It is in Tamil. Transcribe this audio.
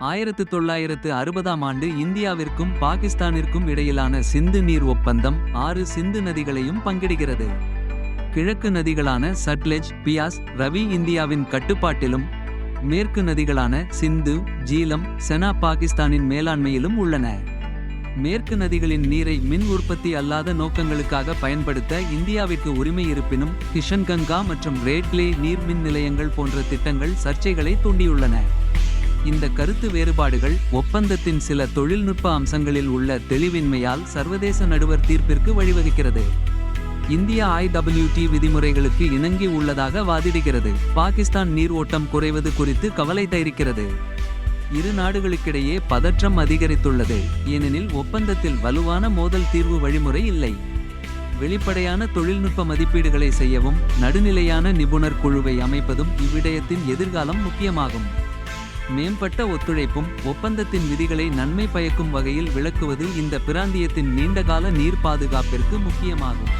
ஆயிரத்து தொள்ளாயிரத்து அறுபதாம் ஆண்டு இந்தியாவிற்கும் பாகிஸ்தானிற்கும் இடையிலான சிந்து நீர் ஒப்பந்தம் ஆறு சிந்து நதிகளையும் பங்கிடுகிறது. கிழக்கு நதிகளான சட்லெஜ் பியாஸ் ரவி இந்தியாவின் கட்டுப்பாட்டிலும் மேற்கு நதிகளான சிந்து ஜீலம் செனா பாகிஸ்தானின் மேலாண்மையிலும் உள்ளன. மேற்கு நதிகளின் நீரை மின் உற்பத்தி அல்லாத நோக்கங்களுக்காக பயன்படுத்த இந்தியாவிற்கு உரிமை இருப்பினும் கிஷன்கங்கா மற்றும் ரேட்லே நீர் மின் நிலையங்கள் போன்ற திட்டங்கள் சர்ச்சைகளை தூண்டியுள்ளன. இந்த கருத்து வேறுபாடுகள் ஒப்பந்தத்தின் சில தொழில்நுட்ப அம்சங்களில் உள்ள தெளிவின்மையால் சர்வதேச நடுவர் தீர்ப்பிற்கு வழிவகுக்கிறது. இந்திய ஐடபிள்யூடி விதிமுறைகளுக்கு இணங்கி உள்ளதாக வாதிடுகிறது. பாகிஸ்தான் நீர் ஓட்டம் குறைவது குறித்து கவலை தெரிவிக்கிறது இரு நாடுகளுக்கிடையே பதற்றம் அதிகரித்துள்ளது. ஏனெனில் ஒப்பந்தத்தில் வலுவான மோதல் தீர்வு வழிமுறை இல்லை. வெளிப்படையான தொழில்நுட்ப மதிப்பீடுகளை செய்யவும் நடுநிலையான நிபுணர் குழுவை அமைப்பதும் இவ்விடயத்தின் எதிர்காலம் முக்கியமாகும். மேம்பட்ட ஒத்துழைப்பும் ஒப்பந்தத்தின் விதிகளை நன்மை பயக்கும் வகையில் விளக்குவது இந்த பிராந்தியத்தின் நீண்டகால நீர் பாதுகாப்பிற்கு முக்கியமாகும்.